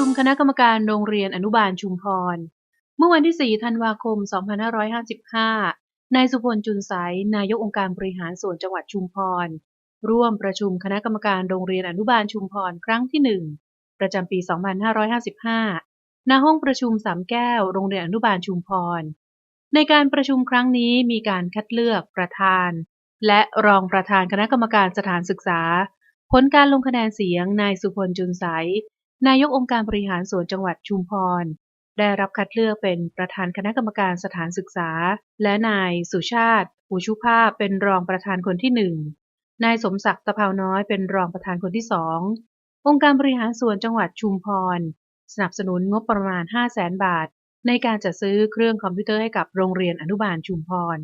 ชุมคณะกรรมการโรงเรียนอนุบาลชุมพร เมื่อวันที่ 4 ธันวาคม 2555 นายสุพลจุนสายนายกองค์การบริหารส่วนจังหวัดชุมพร ร่วมประชุมคณะกรรมการโรงเรียนอนุบาลชุมพร ครั้งที่ 1 ประจำปี 2555 ณ ห้องประชุมสามแก้ว โรงเรียนอนุบาลชุมพร ในการประชุมครั้งนี้มีการคัดเลือกประธาน และรองประธานคณะกรรมการสถานศึกษา ผลการลงคะแนนเสียงนายสุพลจุนใสย นายกองค์การบริหารส่วนจังหวัดชุมพร ได้รับคัดเลือกเป็นประธานคณะกรรมการสถานศึกษา และนายสุชาติอุชุภาพเป็นรองประธานคนที่หนึ่งนายสมศักดิ์ตะเภาน้อยเป็นรองประธานคนที่สององค์การบริหารส่วนจังหวัดชุมพร สนับสนุนงบประมาณ 5 0 0แสนบาท ในการจัดซื้อเครื่องคอมพิวเตอร์ให้กับโรงเรียนอนุบาลชุมพร